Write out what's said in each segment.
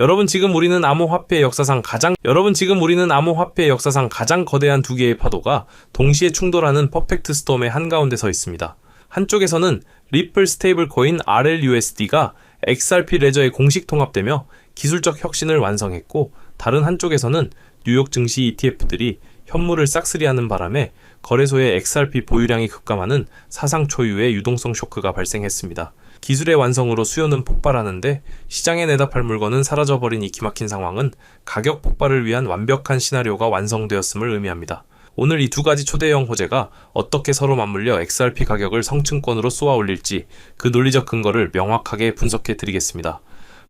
여러분 지금 우리는 암호화폐 역사상 가장 여러분 지금 우리는 암호화폐 역사상 가장 거대한 두 개의 파도가 동시에 충돌하는 퍼펙트 스톰의 한가운데 서 있습니다. 한쪽에서는 리플 스테이블 코인 RLUSD가 XRP 레저에 공식 통합되며 기술적 혁신을 완성했고 다른 한쪽에서는 뉴욕 증시 ETF들이 현물을 싹쓸이하는 바람에 거래소의 XRP 보유량이 급감하는 사상 초유의 유동성 쇼크가 발생했습니다. 기술의 완성으로 수요는 폭발하는데 시장에 내다 팔 물건은 사라져버린 이 기막힌 상황은 가격 폭발을 위한 완벽한 시나리오가 완성되었음을 의미합니다. 오늘 이 두 가지 초대형 호재가 어떻게 서로 맞물려 XRP 가격을 성층권으로 쏘아 올릴지 그 논리적 근거를 명확하게 분석해 드리겠습니다.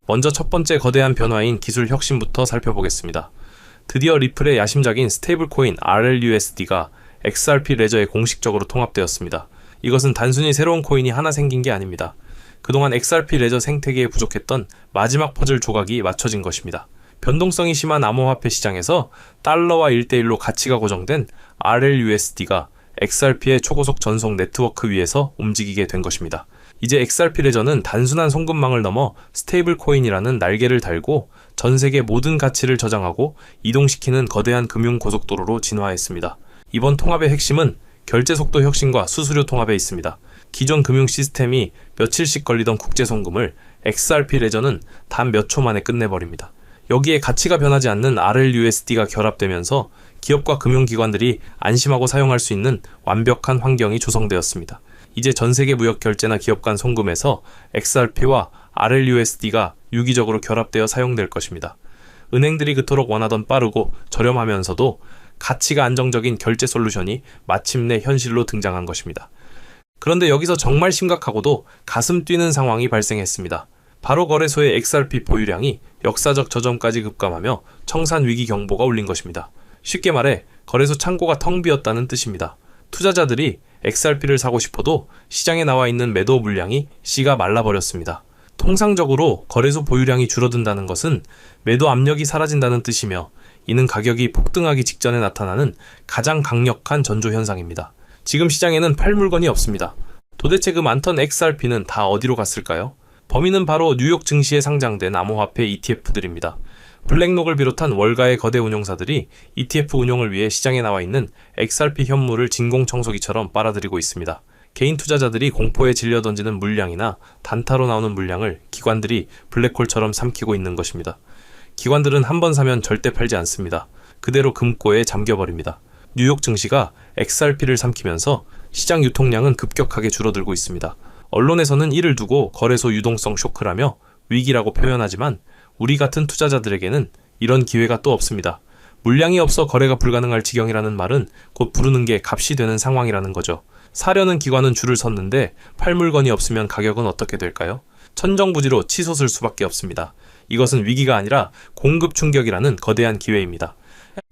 먼저 첫 번째 거대한 변화인 기술 혁신부터 살펴보겠습니다. 드디어 리플의 야심작인 스테이블 코인 RLUSD가 XRP 레저에 공식적으로 통합되었습니다. 이것은 단순히 새로운 코인이 하나 생긴 게 아닙니다. 그동안 XRP 레저 생태계에 부족했던 마지막 퍼즐 조각이 맞춰진 것입니다. 변동성이 심한 암호화폐 시장에서 달러와 1대1로 가치가 고정된 RLUSD가 XRP의 초고속 전송 네트워크 위에서 움직이게 된 것입니다. 이제 XRP 레저는 단순한 송금망을 넘어 스테이블 코인이라는 날개를 달고 전 세계 모든 가치를 저장하고 이동시키는 거대한 금융 고속도로로 진화했습니다. 이번 통합의 핵심은 결제 속도 혁신과 수수료 통합에 있습니다. 기존 금융 시스템이 며칠씩 걸리던 국제 송금을 XRP 레저는 단 몇 초 만에 끝내버립니다. 여기에 가치가 변하지 않는 RLUSD가 결합되면서 기업과 금융기관들이 안심하고 사용할 수 있는 완벽한 환경이 조성되었습니다. 이제 전 세계 무역 결제나 기업 간 송금에서 XRP와 RLUSD가 유기적으로 결합되어 사용될 것입니다. 은행들이 그토록 원하던 빠르고 저렴하면서도 가치가 안정적인 결제 솔루션이 마침내 현실로 등장한 것입니다. 그런데 여기서 정말 심각하고도 가슴 뛰는 상황이 발생했습니다. 바로 거래소의 XRP 보유량이 역사적 저점까지 급감하며 청산 위기 경보가 울린 것입니다. 쉽게 말해 거래소 창고가 텅 비었다는 뜻입니다. 투자자들이 XRP를 사고 싶어도 시장에 나와 있는 매도 물량이 씨가 말라버렸습니다. 통상적으로 거래소 보유량이 줄어든다는 것은 매도 압력이 사라진다는 뜻이며 이는 가격이 폭등하기 직전에 나타나는 가장 강력한 전조 현상입니다. 지금 시장에는 팔 물건이 없습니다. 도대체 그 많던 XRP는 다 어디로 갔을까요? 범인은 바로 뉴욕 증시에 상장된 암호화폐 ETF들입니다. 블랙록을 비롯한 월가의 거대 운용사들이 ETF 운용을 위해 시장에 나와 있는 XRP 현물을 진공청소기처럼 빨아들이고 있습니다. 개인 투자자들이 공포에 질려 던지는 물량이나 단타로 나오는 물량을 기관들이 블랙홀처럼 삼키고 있는 것입니다. 기관들은 한 번 사면 절대 팔지 않습니다. 그대로 금고에 잠겨버립니다. 뉴욕 증시가 XRP를 삼키면서 시장 유통량은 급격하게 줄어들고 있습니다. 언론에서는 이를 두고 거래소 유동성 쇼크라며 위기라고 표현하지만 우리 같은 투자자들에게는 이런 기회가 또 없습니다. 물량이 없어 거래가 불가능할 지경이라는 말은 곧 부르는 게 값이 되는 상황이라는 거죠. 사려는 기관은 줄을 섰는데 팔 물건이 없으면 가격은 어떻게 될까요? 천정부지로 치솟을 수밖에 없습니다. 이것은 위기가 아니라 공급 충격이라는 거대한 기회입니다.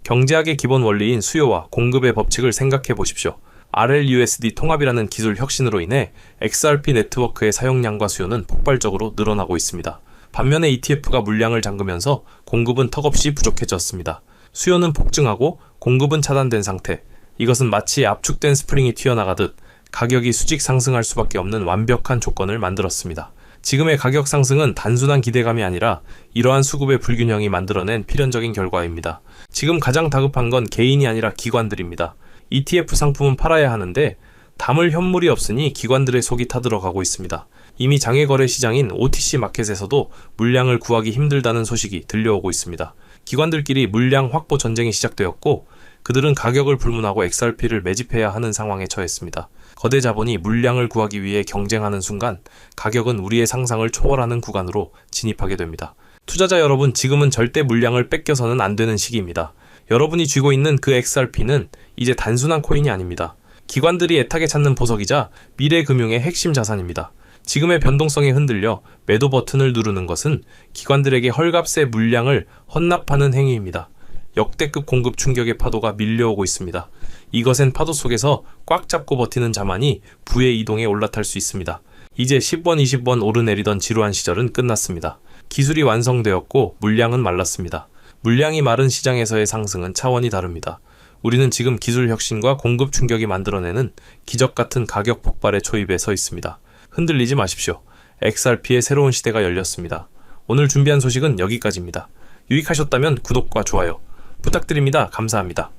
경제학의 기본 원리인 수요와 공급의 법칙을 생각해 보십시오. RLUSD 통합이라는 기술 혁신으로 인해 XRP 네트워크의 사용량과 수요는 폭발적으로 늘어나고 있습니다. 반면에 ETF가 물량을 잠그면서 공급은 턱없이 부족해졌습니다. 수요는 폭증하고 공급은 차단된 상태. 이것은 마치 압축된 스프링이 튀어나가듯 가격이 수직 상승할 수밖에 없는 완벽한 조건을 만들었습니다. 지금의 가격 상승은 단순한 기대감이 아니라 이러한 수급의 불균형이 만들어낸 필연적인 결과입니다. 지금 가장 다급한 건 개인이 아니라 기관들입니다. ETF 상품은 팔아야 하는데 담을 현물이 없으니 기관들의 속이 타들어가고 있습니다. 이미 장외 거래 시장인 OTC 마켓에서도 물량을 구하기 힘들다는 소식이 들려오고 있습니다. 기관들끼리 물량 확보 전쟁이 시작되었고 그들은 가격을 불문하고 XRP를 매집해야 하는 상황에 처했습니다. 거대 자본이 물량을 구하기 위해 경쟁하는 순간 가격은 우리의 상상을 초월하는 구간으로 진입하게 됩니다. 투자자 여러분, 지금은 절대 물량을 뺏겨서는 안 되는 시기입니다. 여러분이 쥐고 있는 그 XRP는 이제 단순한 코인이 아닙니다. 기관들이 애타게 찾는 보석이자 미래 금융의 핵심 자산입니다. 지금의 변동성에 흔들려 매도 버튼을 누르는 것은 기관들에게 헐값의 물량을 헌납하는 행위입니다. 역대급 공급 충격의 파도가 밀려오고 있습니다. 이것엔 파도 속에서 꽉 잡고 버티는 자만이 부의 이동에 올라탈 수 있습니다. 이제 10번, 20번 오르내리던 지루한 시절은 끝났습니다. 기술이 완성되었고 물량은 말랐습니다. 물량이 마른 시장에서의 상승은 차원이 다릅니다. 우리는 지금 기술 혁신과 공급 충격이 만들어내는 기적 같은 가격 폭발의 초입에 서 있습니다. 흔들리지 마십시오. XRP의 새로운 시대가 열렸습니다. 오늘 준비한 소식은 여기까지입니다. 유익하셨다면 구독과 좋아요, 부탁드립니다. 감사합니다.